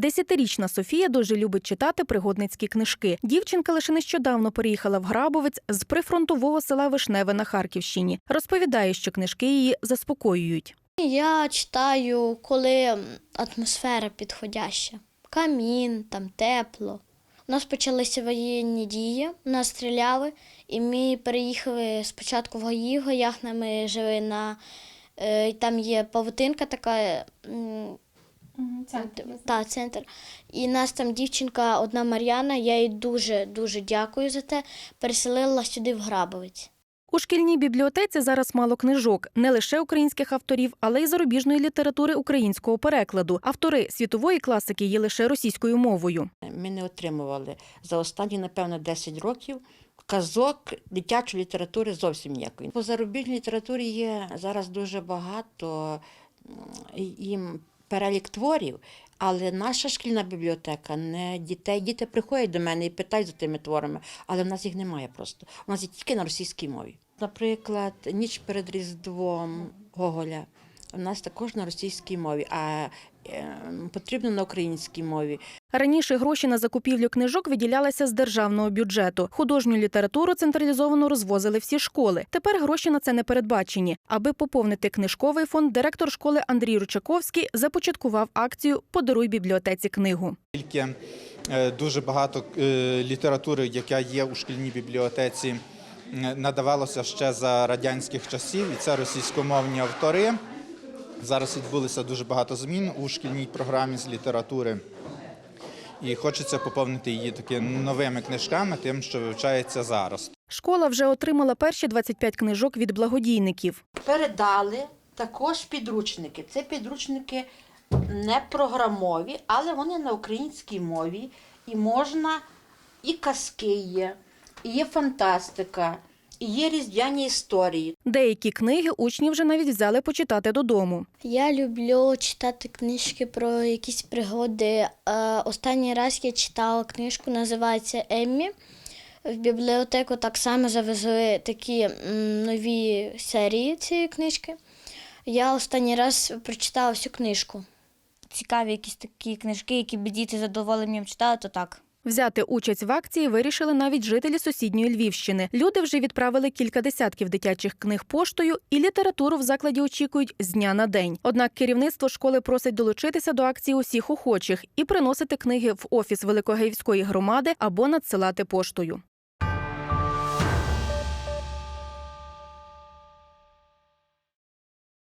Десятирічна Софія дуже любить читати пригодницькі книжки. Дівчинка лише нещодавно переїхала в Грабовець з прифронтового села Вишневе на Харківщині. Розповідає, що книжки її заспокоюють. Я читаю, коли атмосфера підходяща. Камін, там тепло. У нас почалися воєнні дії, нас стріляли, і ми переїхали спочатку в Гаї, в Гаях ми жили на. е, Там є павутинка така. М, та, центр. І нас там дівчинка, одна Мар'яна, я їй дуже дуже дякую за те. Переселила сюди в Грабовець. У шкільній бібліотеці зараз мало книжок не лише українських авторів, але й зарубіжної літератури українського перекладу. Автори світової класики є лише російською мовою. Ми не отримували за останні, напевно, 10 років казок дитячої літератури зовсім ніякої. По зарубіжній літературі є зараз дуже багато їм перелік творів, але наша шкільна бібліотека не дітей. Діти приходять до мене і питають за тими творами, але в нас їх немає просто. У нас є тільки на російській мові. Наприклад, ніч перед Різдвом Гоголя. У нас також на російській мові, а потрібно на українській мові. Раніше гроші на закупівлю книжок виділялися з державного бюджету. Художню літературу централізовано розвозили всі школи. Тепер гроші на це не передбачені. Аби поповнити книжковий фонд, директор школи Андрій Ручаковський започаткував акцію Подаруй бібліотеці книгу. Оскільки е, дуже багато е, літератури, яка є у шкільній бібліотеці, надавалося ще за радянських часів, і це російськомовні автори. Зараз відбулося дуже багато змін у шкільній програмі з літератури. І хочеться поповнити її такими новими книжками, тим, що вивчається зараз. Школа вже отримала перші 25 книжок від благодійників. передали також підручники. Це підручники не програмові, але вони на українській мові. І можна і казки є, і є фантастика, і є різдвяні історії. Деякі книги учні вже навіть взяли почитати додому. Я люблю читати книжки про якісь пригоди. Е, Останній раз я читала книжку, називається Еммі. В бібліотеку так само завезли такі нові серії цієї книжки. Я останній раз прочитала всю книжку. цікаві якісь такі книжки, які б діти з задоволенням читали, то так. Взяти участь в акції вирішили навіть жителі сусідньої Львівщини. Люди вже відправили кілька десятків дитячих книг поштою, і літературу в закладі очікують з дня на день. Однак керівництво школи просить долучитися до акції усіх охочих і приносити книги в офіс Великогеївської громади або надсилати поштою.